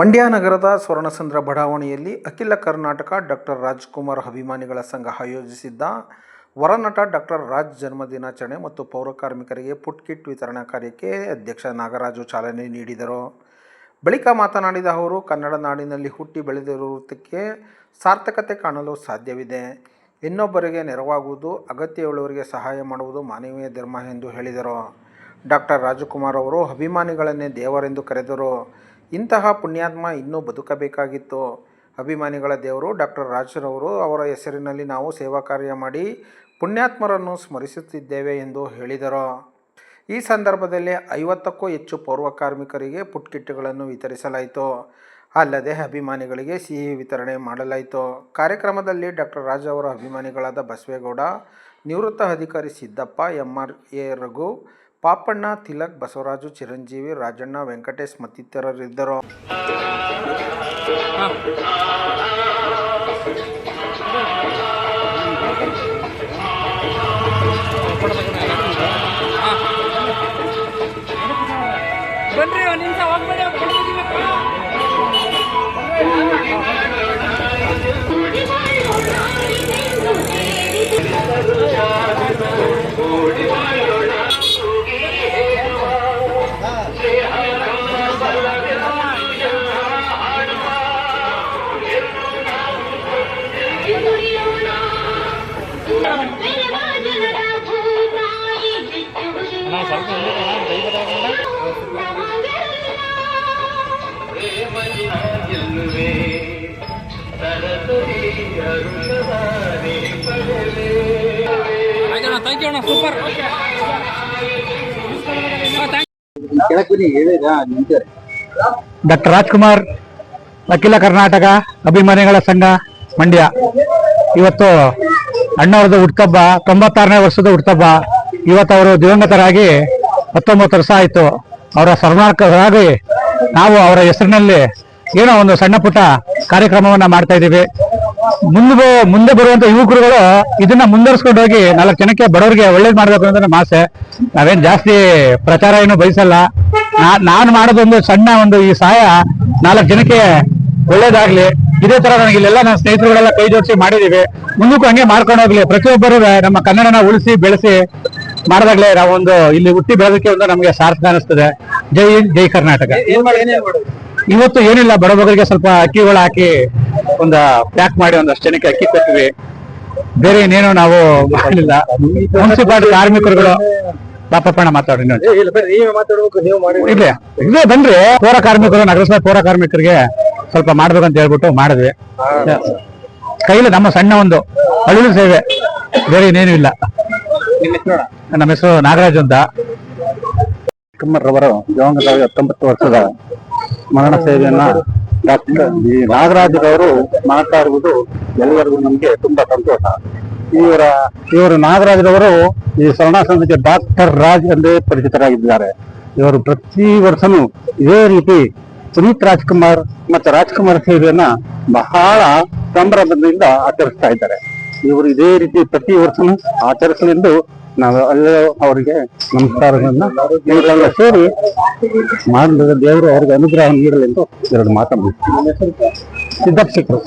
ಮಂಡ್ಯ ನಗರದ ಸ್ವರ್ಣಸಂದ್ರ ಬಡಾವಣೆಯಲ್ಲಿ ಅಖಿಲ ಕರ್ನಾಟಕ ಡಾಕ್ಟರ್ ರಾಜ್ಕುಮಾರ್ ಅಭಿಮಾನಿಗಳ ಸಂಘ ಆಯೋಜಿಸಿದ್ದ ವರನಟ ಡಾಕ್ಟರ್ ರಾಜ್ ಜನ್ಮದಿನಾಚರಣೆ ಮತ್ತು ಪೌರಕಾರ್ಮಿಕರಿಗೆ ಪುಟ್ಕಿಟ್ ವಿತರಣಾ ಕಾರ್ಯಕ್ಕೆ ಅಧ್ಯಕ್ಷ ನಾಗರಾಜು ಚಾಲನೆ ನೀಡಿದರು. ಬಳಿಕ ಮಾತನಾಡಿದ ಅವರು, ಕನ್ನಡ ನಾಡಿನಲ್ಲಿ ಹುಟ್ಟಿ ಬೆಳೆದಿರುವುದಕ್ಕೆ ಸಾರ್ಥಕತೆ ಕಾಣಲು ಸಾಧ್ಯವಿದೆ. ಇನ್ನೊಬ್ಬರಿಗೆ ನೆರವಾಗುವುದು, ಅಗತ್ಯವುಳ್ಳವರಿಗೆ ಸಹಾಯ ಮಾಡುವುದು ಮಾನವೀಯ ಧರ್ಮ ಎಂದು ಹೇಳಿದರು. ಡಾಕ್ಟರ್ ರಾಜಕುಮಾರ್ ಅವರು, ಅಭಿಮಾನಿಗಳನ್ನೇ ದೇವರೆಂದು ಕರೆದರು. ಇಂತಹ ಪುಣ್ಯಾತ್ಮ ಇನ್ನೂ ಬದುಕಬೇಕಾಗಿತ್ತು. ಅಭಿಮಾನಿಗಳ ದೇವರು ಡಾಕ್ಟರ್ ರಾಜರವರು ಅವರ ಹೆಸರಿನಲ್ಲಿ ನಾವು ಸೇವಾ ಕಾರ್ಯ ಮಾಡಿ ಪುಣ್ಯಾತ್ಮರನ್ನು ಸ್ಮರಿಸುತ್ತಿದ್ದೇವೆ ಎಂದು ಹೇಳಿದರು. ಈ ಸಂದರ್ಭದಲ್ಲಿ ಐವತ್ತಕ್ಕೂ ಹೆಚ್ಚು ಪೌರ್ವ ಕಾರ್ಮಿಕರಿಗೆ ಪುಟ್ಕಿಟ್ಟುಗಳನ್ನು ವಿತರಿಸಲಾಯಿತು. ಅಲ್ಲದೆ ಅಭಿಮಾನಿಗಳಿಗೆ ಸಿಹಿ ವಿತರಣೆ ಮಾಡಲಾಯಿತು. ಕಾರ್ಯಕ್ರಮದಲ್ಲಿ ಡಾಕ್ಟರ್ ರಾಜ್ ಅವರ ಅಭಿಮಾನಿಗಳಾದ ಬಸವೇಗೌಡ, ನಿವೃತ್ತ ಅಧಿಕಾರಿ Siddappa M R A Raghu Papanna Tilak Basavaraju Chiranjeevi Rajanna Venkatesh ಮತ್ತಿತರರಿದ್ದರು. ಬನ್ರಿ ಒಂದ್ ಹೋಗ್ಬೇಡಿ. ಡಾಕ್ಟರ್ ರಾಜ್ಕುಮಾರ್ ಅಖಿಲ ಕರ್ನಾಟಕ ಅಭಿಮಾನಿಗಳ ಸಂಘ ಮಂಡ್ಯ. ಇವತ್ತು ಅಣ್ಣವ್ರದ್ದು ಹುಟ್ಟಬ್ಬ ತೊಂಬತ್ತಾರನೇ ವರ್ಷದ ಹುಟ್ಟಬ್ಬ ಇವತ್ತು ಅವರು ದಿವಂಗತರಾಗಿ ಹತ್ತೊಂಬತ್ತು ವರ್ಷ ಆಯಿತು. ಅವರ ಸ್ಮರಣಾರ್ಹರಾಗಿ ನಾವು ಅವರ ಹೆಸರಿನಲ್ಲಿ ಏನೋ ಒಂದು ಸಣ್ಣ ಪುಟ್ಟ ಕಾರ್ಯಕ್ರಮವನ್ನು ಮಾಡ್ತಾ ಇದ್ದೀವಿ. ಮುಂದೆ ಮುಂದೆ ಬರುವಂತ ಯುವಕರುಗಳು ಇದನ್ನ ಮುಂದುವರಿಸ್ಕೊಂಡು ಹೋಗಿ ನಾಲ್ಕು ಜನಕ್ಕೆ ಬಡವರಿಗೆ ಒಳ್ಳೇದು ಮಾಡಬೇಕು ಅಂತ ನಮ್ಮ ಆಸೆ. ನಾವೇನ್ ಜಾಸ್ತಿ ಪ್ರಚಾರ ಏನು ಬಯಸಲ್ಲ. ನಾನು ಮಾಡೋದೊಂದು ಸಣ್ಣ ಒಂದು ಈ ಸಹಾಯ ನಾಲ್ಕು ಜನಕ್ಕೆ ಒಳ್ಳೇದಾಗ್ಲಿ. ಇದೇ ತರ ನನಗೆ ಇಲ್ಲೆಲ್ಲ ನನ್ನ ಸ್ನೇಹಿತರುಗಳೆಲ್ಲ ಕೈ ಜೋಡಿಸಿ ಮಾಡಿದೀವಿ. ಮುಂದಕ್ಕೂ ಹಂಗೆ ಮಾಡ್ಕೊಂಡು ಹೋಗ್ಲಿ. ಪ್ರತಿಯೊಬ್ಬರು ನಮ್ಮ ಕನ್ನಡನ ಉಳಿಸಿ ಬೆಳೆಸಿ ಮಾಡಿದಾಗ್ಲೇ ನಾವೊಂದು ಇಲ್ಲಿ ಹುಟ್ಟಿ ಬೆಳೆದಕ್ಕೆ ಒಂದು ನಮಗೆ ಸಾರ್ಥಕ ಅನಿಸ್ತದೆ. ಜೈ ಹಿಂದ್, ಜೈ ಕರ್ನಾಟಕ. ಇವತ್ತು ಏನಿಲ್ಲ ಬಡಬಗರಿಗೆ ಸ್ವಲ್ಪ ಅಕ್ಕಿಗಳು ಹಾಕಿ ಒಂದು ಪ್ಯಾಕ್ ಮಾಡಿ ಒಂದಷ್ಟು ಜನಕ್ಕೆ ಅಕ್ಕಿ ಕೊಟ್ಟಿವಿ ಬೇರೆ ಇನ್ನೇನು ನಾವು ಮಾಡಲಿಲ್ಲ ಮುನ್ಸಿಪಾಲಿಟಿ ಕಾರ್ಮಿಕರುಗಳು ಪಾಪಪ್ಪಣ ಮಾತಾಡ್ರಿ ಇನ್ನೊಂದು. ಇಲ್ಲ ಇಲ್ಲೇ ಬಂದ್ರಿ ಪೌರ ಕಾರ್ಮಿಕರು ನಗರಸಭೆ ಪೌರ ಕಾರ್ಮಿಕರಿಗೆ ಸ್ವಲ್ಪ ಮಾಡ್ಬೇಕಂತ ಹೇಳ್ಬಿಟ್ಟು ಮಾಡಿದ್ವಿ. ಕೈಲಿ ನಮ್ಮ ಸಣ್ಣ ಒಂದು ಹಳ್ಳಿ ಸೇವೆ. ಬೇರೆ ಇನ್ನೇನು ಇಲ್ಲ. ನಮ್ಮ ಹೆಸರು? ನಾಗರಾಜ್ ಅಂತ. ಕುಮಾರ್ ರವರು ದಿವಂಗತರಾಗಿ ಹತ್ತೊಂಬತ್ತು ವರ್ಷದ ಮರಣ ಸೇವೆಯನ್ನ ಡಾಕ್ಟರ್ ಈ ನಾಗರಾಜ್ ಅವರು ಮಾತಾಡುವುದು ಎಲ್ಲರಿಗೂ ನಮಗೆ ತುಂಬಾ ಸಂತೋಷ. ಇವರ, ಇವರು ನಾಗರಾಜ್ ಈ ಈ ಸ್ವರ್ಣಾಸನಕ್ಕೆ ಡಾಕ್ಟರ್ ರಾಜ್ ಎಂದೇ ಪರಿಚಿತರಾಗಿದ್ದಾರೆ. ಇವರು ಪ್ರತಿ ವರ್ಷನೂ ಇದೇ ರೀತಿ ಸುನೀತ್ ರಾಜ್ಕುಮಾರ್ ಮತ್ತು ರಾಜ್ಕುಮಾರ್ ಸೇವೆಯನ್ನ ಬಹಳ ಸಂಭ್ರಮದಿಂದ ಆಚರಿಸ್ತಾ ಇದ್ದಾರೆ. ಇವರು ಇದೇ ರೀತಿ ಪ್ರತಿ ವರ್ಷನೂ ಆಚರಿಸಲೆಂದು ನಾವು ಅಲ್ಲೇ ಅವರಿಗೆ ನಮಸ್ಕಾರಗಳನ್ನ ಇವರೆಲ್ಲ ಸೇರಿ ಮಾಡಿದ ದೇವರು ಅವರಿಗೆ ಅನುಗ್ರಹ ನೀಡಲೆಂದು ಎರಡು ಮಾತಾಡ್ತೀವಿ ಸಿಕ್ಕರು